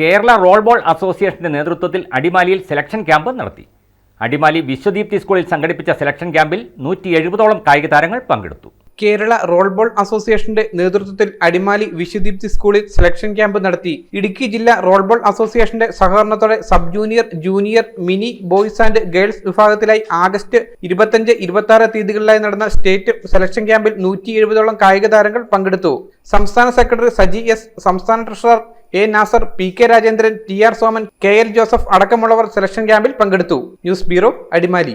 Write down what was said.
Kerala role ball അസോസിയേഷന്റെ നേതൃത്വത്തിൽ അടിമാലിയിൽ സെലക്ഷൻ ക്യാമ്പ് നടത്തി. അടിമാലി വിശ്വദീപ്തി സ്കൂളിൽ സംഘടിപ്പിച്ച സെലക്ഷൻ ക്യാമ്പിൽ നൂറ്റി എഴുപതോളം കായിക താരങ്ങൾ പങ്കെടുത്തു. കേരള റോൾ ബോൾ അസോസിയേഷന്റെ നേതൃത്വത്തിൽ അടിമാലി വിശ്വദീപ്തി സ്കൂളിൽ സെലക്ഷൻ ക്യാമ്പ് നടത്തി. ഇടുക്കി ജില്ലാ റോൾ ബോൾ അസോസിയേഷന്റെ സഹകരണത്തോടെ sub junior junior mini boys and girls വിഭാഗത്തിലായി August ഇരുപത്തഞ്ച് ഇരുപത്തി ആറ് തീയതികളിലായി നടന്ന സ്റ്റേറ്റ് സെലക്ഷൻ ക്യാമ്പിൽ നൂറ്റി എഴുപതോളം കായിക താരങ്ങൾ പങ്കെടുത്തു. സംസ്ഥാന സെക്രട്ടറി സജി എസ് സംസ്ഥാന treasurer A Nasar P K Rajendran T R Soman K L Joseph അടക്കമുള്ളവർ സെലക്ഷൻ ക്യാമ്പിൽ പങ്കെടുത്തു. News bureau Adimali.